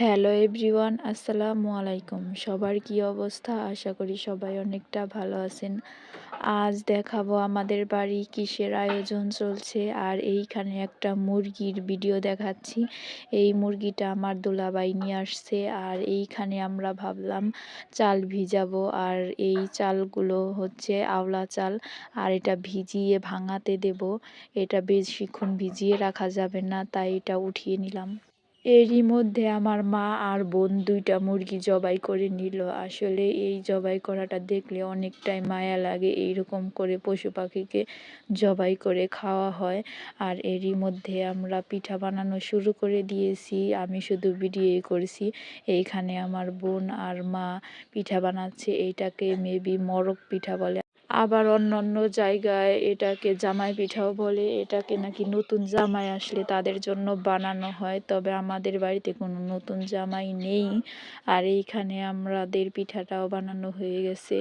Hello everyone, আসসালামু আলাইকুম। সবার কি অবস্থা? আশা করি সবাই অনেকটা ভালো আছেন। আজ দেখাবো আমাদের বাড়ি কিসের আয়োজন চলছে আর এইখানে একটা মুরগির ভিডিও দেখাচ্ছি। এই মুরগিটা আমার দোলাবাই নিয়ে আসছে আর এইখানে আমরা ভাবলাম চাল ভিজাবো আর এই চালগুলো হচ্ছে আওলা চাল আর এটা ভিজিয়ে ভাঙাতে দেব। এটা বেশিক্ষণ ভিজিয়ে রাখা যাবে না, তাই এটা উঠিয়ে নিলাম। এরই মধ্যে আমার মা আর বোন দুইটা মুরগি জবাই করে নিল। আসলে এই জবাই করাটা দেখলে অনেকটাই মায়া লাগে, এইরকম করে পশু পাখিকে জবাই করে খাওয়া হয়। আর এরই মধ্যে আমরা পিঠা বানানো শুরু করে দিয়েছি, আমি শুধু ভিডিও করছি। এইখানে আমার বোন আর মা পিঠা বানাচ্ছে এইটাকে মেবি মরক পিঠা বলে। আবার অন্য অন্য জায়গায় এটাকে জামাই পিঠাও বলে, এটাকে নাকি নতুন জামাই আসলে তাদের জন্য বানানো হয়। তবে আমাদের বাড়িতে কোনো নতুন জামাই নেই। আর এইখানে আমাদের পিঠাটাও বানানো হয়ে গেছে।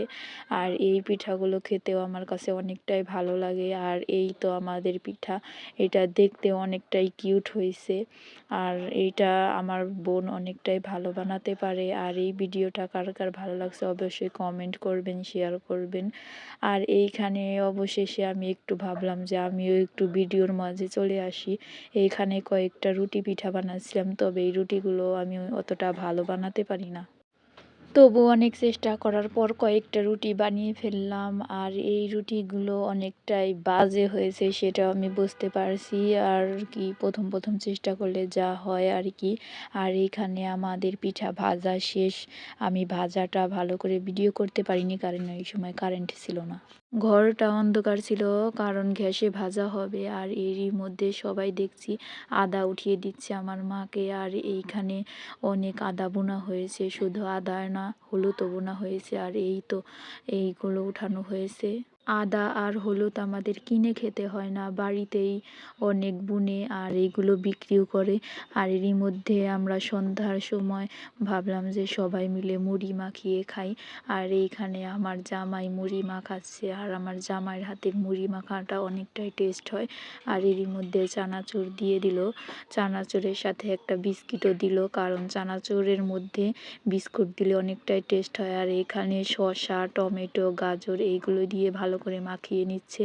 আর এই পিঠাগুলো খেতেও আমার কাছে অনেকটাই ভালো লাগে। আর এই তো আমাদের পিঠা। এটা দেখতে অনেকটাই কিউট হয়েছে। আর এইটা আমার বোন অনেকটাই ভালো বানাতে পারে। আর এই ভিডিওটা কার কার ভালো লাগছে অবশ্যই কমেন্ট করবেন, শেয়ার করবেন। আর এইখানে অবশেষে আমি একটু ভাবলাম যে আমিও একটু ভিডিওর মাঝে চলে আসি। এইখানে কয়েকটা রুটি পিঠা বানাচ্ছিলাম, তবে এই রুটিগুলো আমি অতটা ভালো বানাতে পারি না। তবু অনেক চেষ্টা করার পর কয়েকটা রুটি বানিয়ে ফেললাম আর এই রুটিগুলো অনেকটাই বাজে হয়েছে সেটা আমি বুঝতে পারছি। আর কি, প্রথম প্রথম চেষ্টা করলে যা হয় আর কি। আর এখানে আমাদের পিঠা ভাজা শেষ। আমি ভাজাটা ভালো করে ভিডিও করতে পারিনি কারণ ওই সময় কারেন্ট ছিল না। ঘরটা অন্ধকার ছিল কারণ গ্যাসে ভাজা হবে আর এরই মধ্যে সবাই দেখছি আদা উঠিয়ে দিচ্ছে আমার মাকে। আর এইখানে অনেক আদা বোনা হয়েছে। শুধু আদা না হলুদও বোনা হয়েছে আর এই তো এইগুলো উঠানো হয়েছে। আদা আর হলুদ আমাদের কিনে খেতে হয় না। বাড়িতেই অনেক বুনে আর এইগুলো বিক্রিও করে। আর এরই মধ্যে আমরা সন্ধ্যার সময় ভাবলাম যে সবাই মিলে মুড়ি মাখিয়ে খাই। আর এইখানে আমার জামাই মুড়ি মাখাচ্ছে আর আমার জামাইয়ের হাতের মুড়ি মাখাটা অনেকটাই টেস্ট হয়। আর এরই মধ্যে চানাচুর দিয়ে দিল। চানাচুরের সাথে একটা বিস্কিটও দিল কারণ চানাচুরের মধ্যে বিস্কুট দিলে অনেকটাই টেস্ট হয়। আর এখানে শসা, টমেটো, গাজর এইগুলো দিয়ে ভালো ভালো করে মাখিয়ে নিচ্ছে।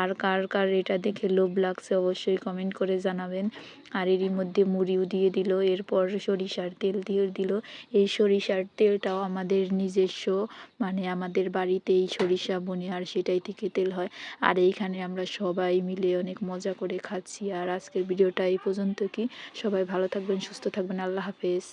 আর কার কার এটা দেখে লোভ লাগছে অবশ্যই কমেন্ট করে জানাবেন। আর এরই মধ্যে মুড়িও দিয়ে দিল, এরপর সরিষার তেল দিয়ে দিল। এই সরিষার তেলটাও আমাদের নিজস্ব মানে আমাদের বাড়িতেই সরিষা বনে আর সেটাই থেকে তেল হয়। আর এইখানে আমরা সবাই মিলে অনেক মজা করে খাচ্ছি। আর আজকের ভিডিওটা এই পর্যন্ত কি? সবাই ভালো থাকবেন, সুস্থ থাকবেন, আল্লাহ হাফেজ।